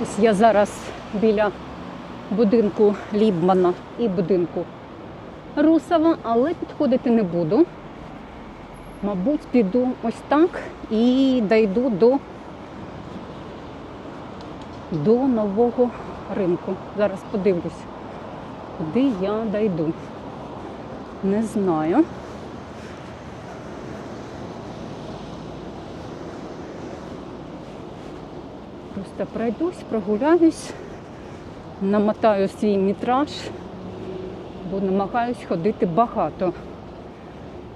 Ось я зараз біля будинку Лібмана і будинку Русова, але підходити не буду. Мабуть, піду ось так і дійду до, до нового ринку. Зараз подивлюсь, куди я дійду. Не знаю. Просто пройдусь, прогуляюсь, намотаю свій метраж, бо намагаюсь ходити багато.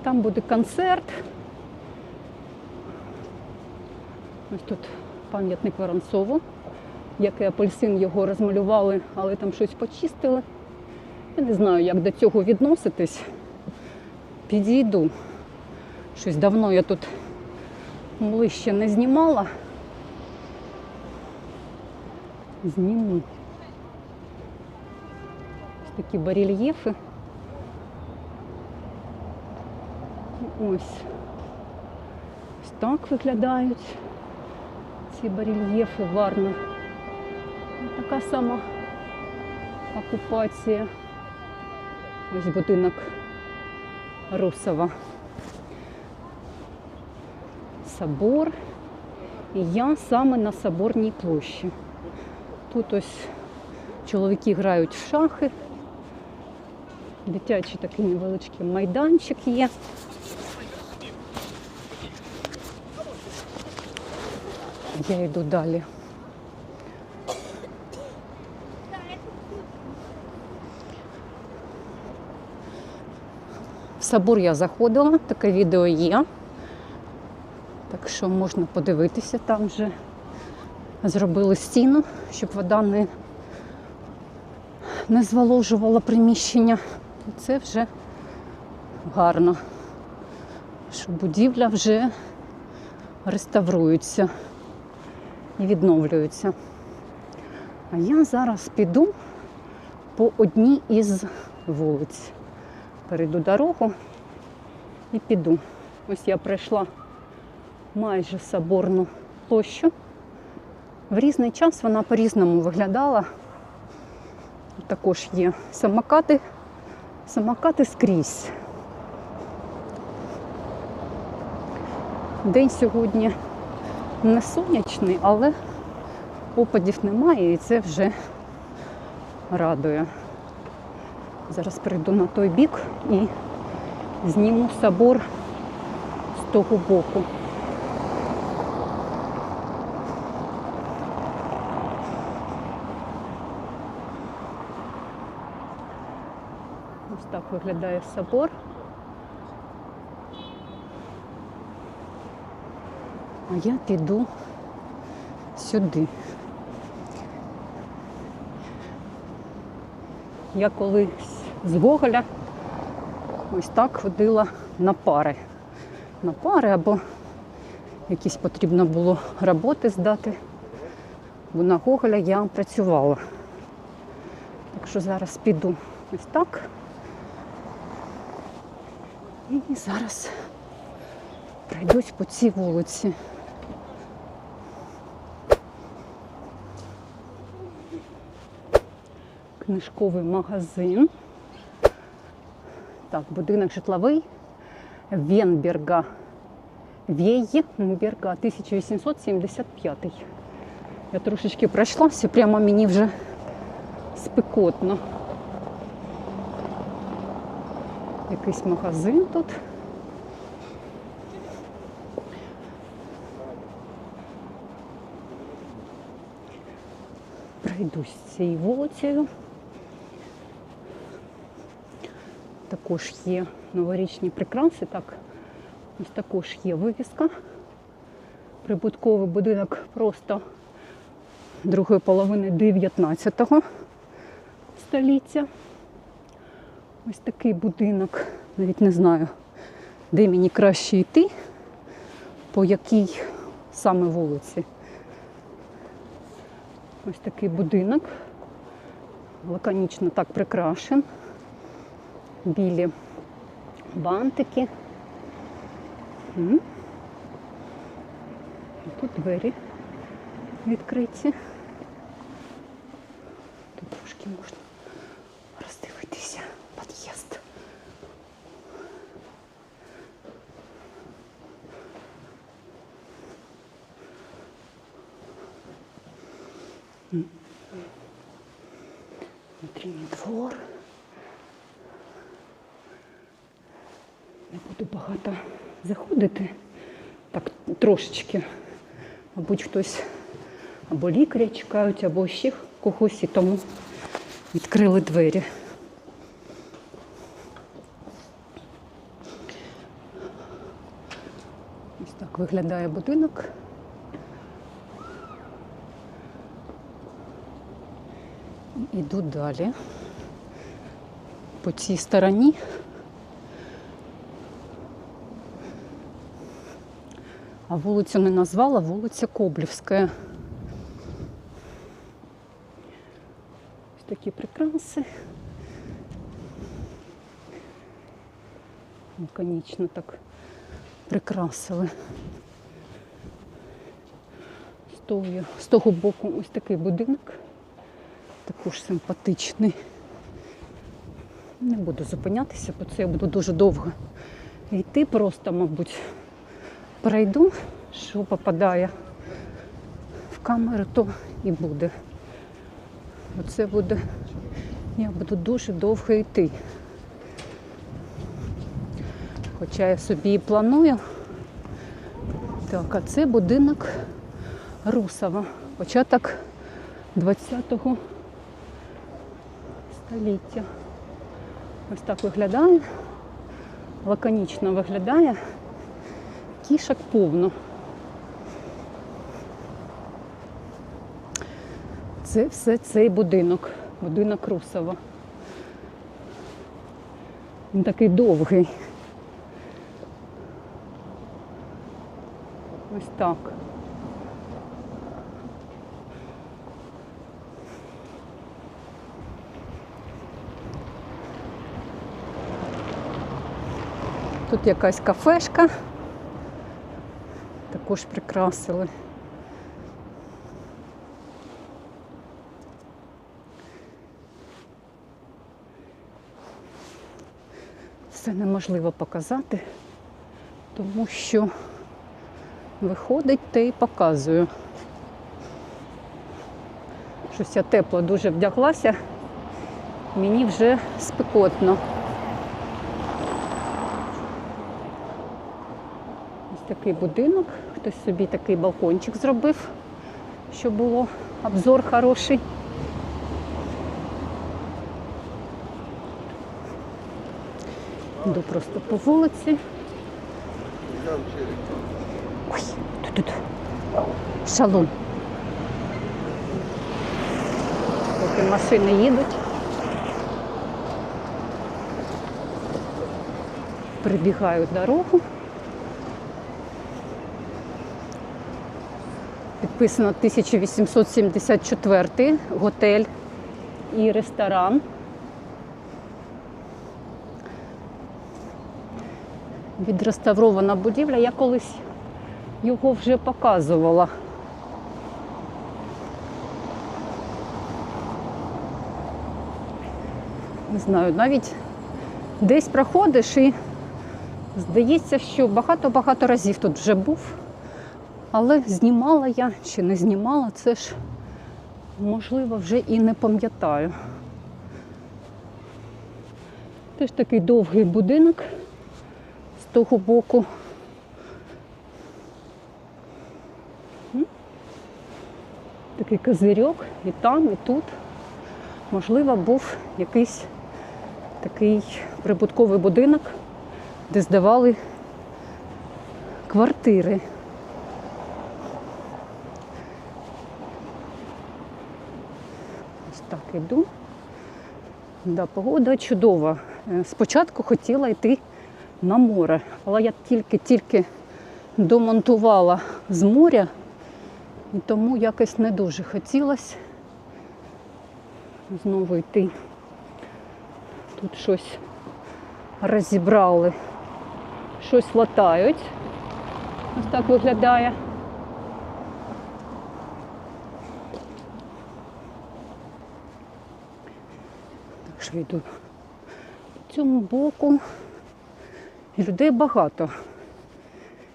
Там буде концерт. Ось тут пам'ятник Воронцову, який апельсин його розмалювали, але там щось почистили. Я не знаю, як до цього відноситись. Підійду. Щось давно я тут ближче не знімала. Зніму. Ось такі барельєфи. Ось. Ось так виглядають ці барельєфи варно. Така сама окупація. Ось будинок Русова. Собор. І я саме на Соборній площі. Тут ось чоловіки грають в шахи. Дитячий такий невеличкий майданчик є. Я йду далі. В собор я заходила, таке відео є. Так що можна подивитися, там вже зробили стіну, щоб вода не, не зволожувала приміщення. І це вже гарно, що будівля вже реставрується і відновлюється. А я зараз піду по одній із вулиць. Перейду дорогу і піду. Ось я пройшла майже соборну площу. В різний час вона по-різному виглядала. Також є самокати, самокати скрізь. День сьогодні не сонячний, але опадів немає і це вже радує. Зараз прийду на той бік і зніму собор з того боку. Ось так виглядає собор. А я піду сюди. Я колись з Гоголя ось так ходила на пари. На пари або якісь потрібно було роботи здати. Бо на Гоголя я працювала. Так що зараз піду ось так. І зараз пройдусь по цій вулиці. Книжковий магазин. Так, будинок житловий Венберга. Вєєнберга, 1875. Я трошечки пройшлася, прямо мені вже спекотно. Якийсь магазин тут. Пройдусь цією вулицею. Також є новорічні прикраси. Так, ось також є вивіска. Прибутковий будинок просто другої половини 19 століття. Ось такий будинок. Навіть не знаю, де мені краще йти, по якій саме вулиці. Ось такий будинок. Лаконічно так прикрашен. Білі бантики. Тут двері відкриті. Сюди можна роздивитися під'їзд. М. Внутрішній двор. Не буду багато заходити. Так трошечки. Мабуть, хтось або лікаря чекають, або ще когось, і тому відкрили двері. Ось так виглядає будинок. Іду далі. По цій стороні. А вулицю не назвала, вулиця Коблівська. Ось такі прикраси. Лаконічно так прикрасили. З того, з того боку ось такий будинок, також симпатичний. Не буду зупинятися, бо це я буду дуже довго йти, просто, мабуть, пройду, що попадає в камеру, то і буде. Оце буде, я буду дуже довго йти. Хоча я собі і планую. Так, а це будинок Русова. Початок 20-го століття. Ось так виглядає. Лаконічно виглядає. Кішок повно. Це все цей будинок, будинок Русова. Він такий довгий. Ось так. Тут якась кафешка. Також прикрасили. Все неможливо показати, тому що виходить те і показую. Щось я тепло дуже вдяглася, мені вже спекотно. Ось такий будинок, хтось собі такий балкончик зробив, щоб було обзор хороший. Йду просто по вулиці. Ой, тут тут шалун. Поки машини їдуть. Прибігаю дорогу. Підписано 1874 готель і ресторан. Відреставрована будівля. Я колись його вже показувала. Не знаю, навіть десь проходиш і здається, що багато-багато разів тут вже був. Але знімала я чи не знімала, це ж можливо вже і не пам'ятаю. Теж такий довгий будинок з того боку. Такий козирьок і там, і тут. Можливо, був якийсь такий прибутковий будинок, де здавали квартири. Іду. Да, погода чудова. Е, Спочатку хотіла йти на море, але я тільки-тільки домонтувала з моря, і тому якось не дуже хотілося знову йти. Тут щось розібрали, щось латають. Ось так виглядає. Також вийду в цьому боку. Людей багато.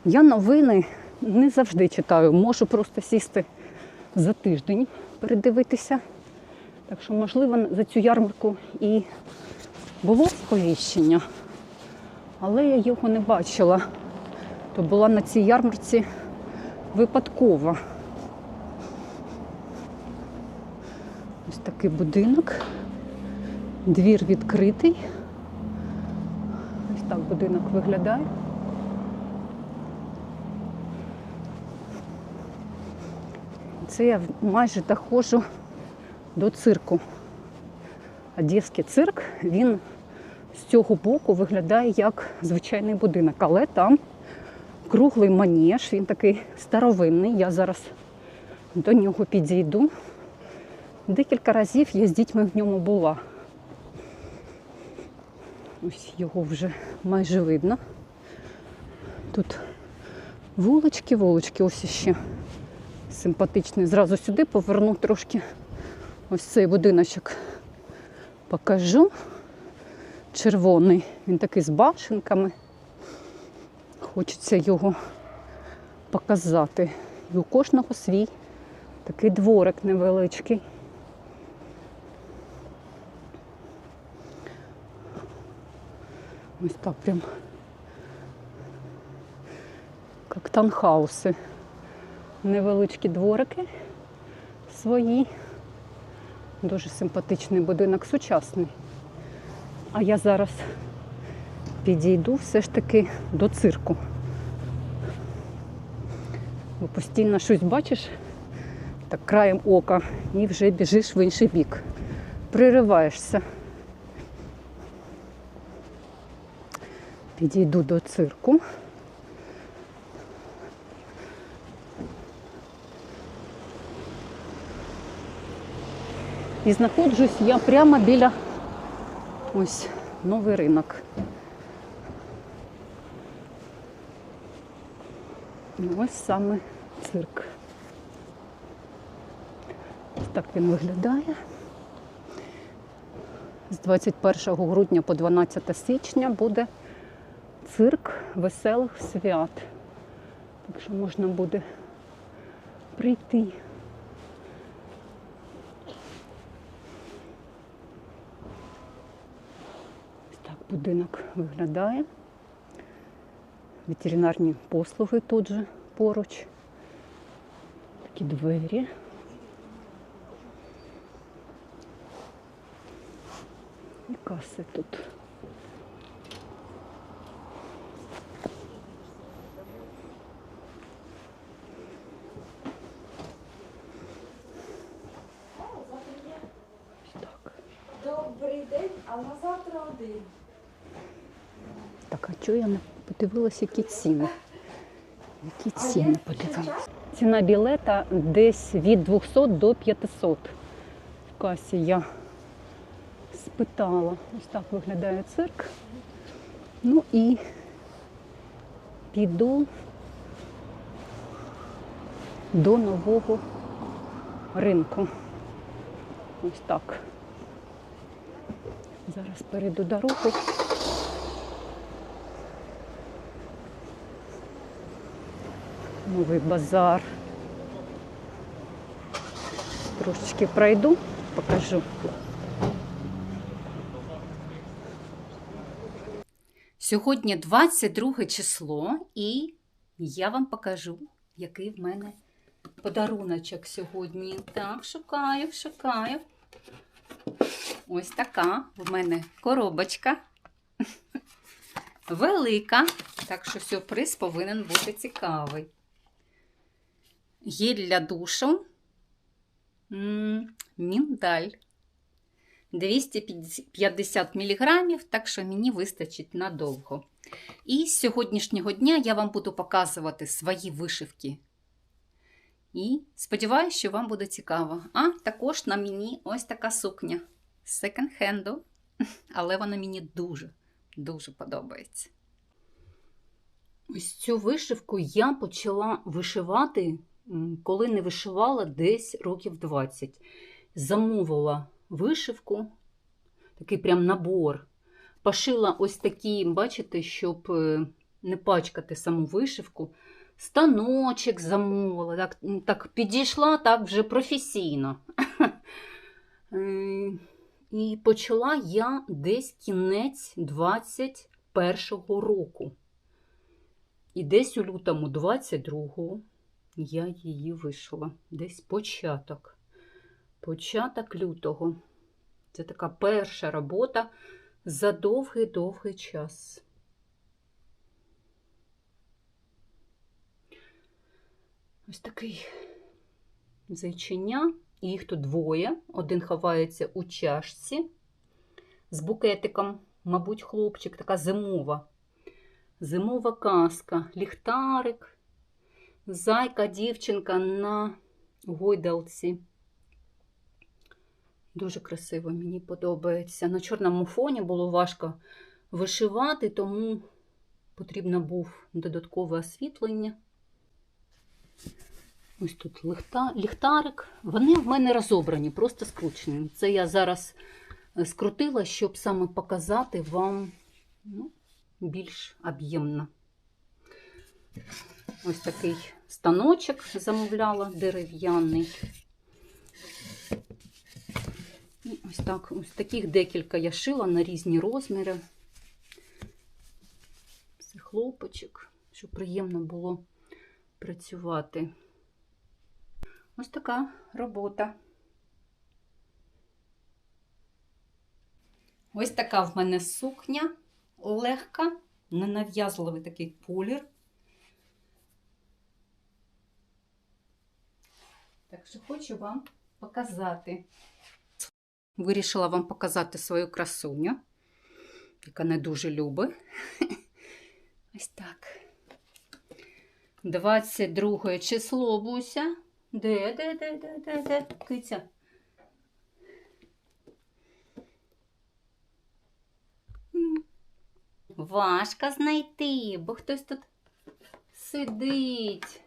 Я новини не завжди читаю, можу просто сісти за тиждень, передивитися. Так що, можливо, за цю ярмарку і було сповіщення, але я його не бачила. То була на цій ярмарці випадково. Ось такий будинок. Двір відкритий. Ось так будинок виглядає. Це я майже доходжу до цирку. Одеський цирк, він з цього боку виглядає як звичайний будинок, але там круглий манеж, він такий старовинний. Я зараз до нього підійду. Декілька разів я з дітьми в ньому була. Ось його вже майже видно. Тут вулички, вулички, ось іще симпатичний. Зразу сюди поверну трошки ось цей будиночок. Покажу. Червоний. Він такий з башенками. Хочеться його показати. І у кожного свій такий дворик невеличкий. Ось так прям як танхауси. Невеличкі дворики свої. Дуже симпатичний будинок, сучасний. А я зараз підійду все ж таки до цирку. Бо постійно щось бачиш так краєм ока і вже біжиш в інший бік. Пририваєшся. Підійду до цирку. І знаходжусь я прямо біля ось новий ринок. Ось саме цирк. Ось так він виглядає. З 21 грудня по 12 січня буде цирк веселих свят. Так що можна буде прийти. Ось так будинок виглядає. Ветеринарні послуги тут же поруч. Такі двері. І каси тут. А на завтра один. Так, а чого я не подивилась, які ціни? Які ціни подивилась? Ціна білета десь від 200 до 500. В касі я спитала. Ось так виглядає цирк. Ну і піду до нового ринку. Ось так. Зараз перейду дорогу. Новий базар. Трошечки пройду, покажу. Сьогодні 22 число, і я вам покажу, який в мене подаруночок сьогодні. Так, шукаю, шукаю. Ось така в мене коробочка. Велика, так що сюрприз повинен бути цікавий. Гель для душу. Міндаль. 250 мг, так що мені вистачить надовго. І з сьогоднішнього дня я вам буду показувати свої вишивки. І сподіваюся, що вам буде цікаво. А також на мені ось така сукня секонд-хенду, але вона мені дуже, дуже подобається. Ось цю вишивку я почала вишивати, коли не вишивала десь років 20. Замовила вишивку. такий прям набор. Пошила ось такі, бачите, щоб е, не пачкати саму вишивку. Станочок замовила. Так, так підійшла так вже професійно. І почала я десь кінець 21-го року. І десь у лютому 22-го я її вишила. Десь початок. Початок лютого. Це така перша робота за довгий-довгий час. Ось такий зайчиня. І Їх тут двоє. Один ховається у чашці з букетиком, мабуть, хлопчик, така зимова. Зимова казка, ліхтарик, зайка, дівчинка на гойдалці. Дуже красиво, мені подобається. На чорному фоні було важко вишивати, тому потрібно був додаткове освітлення. Ось тут лихта, ліхтарик. Вони в мене розобрані, просто скручені. Це я зараз е, скрутила, щоб саме показати вам ну, більш об'ємно. Ось такий станочок замовляла дерев'яний. І ось так, ось таких декілька я шила на різні розміри. Це хлопочок, щоб приємно було працювати. Ось така робота. Ось така в мене сукня легка, ненав'язливий такий колір. Так що хочу вам показати. Вирішила вам показати свою красуню, яка не дуже любить. Ось так. 22 число Буся. Де, де, де, де, де, де, киця? Важко знайти, бо хтось тут сидить.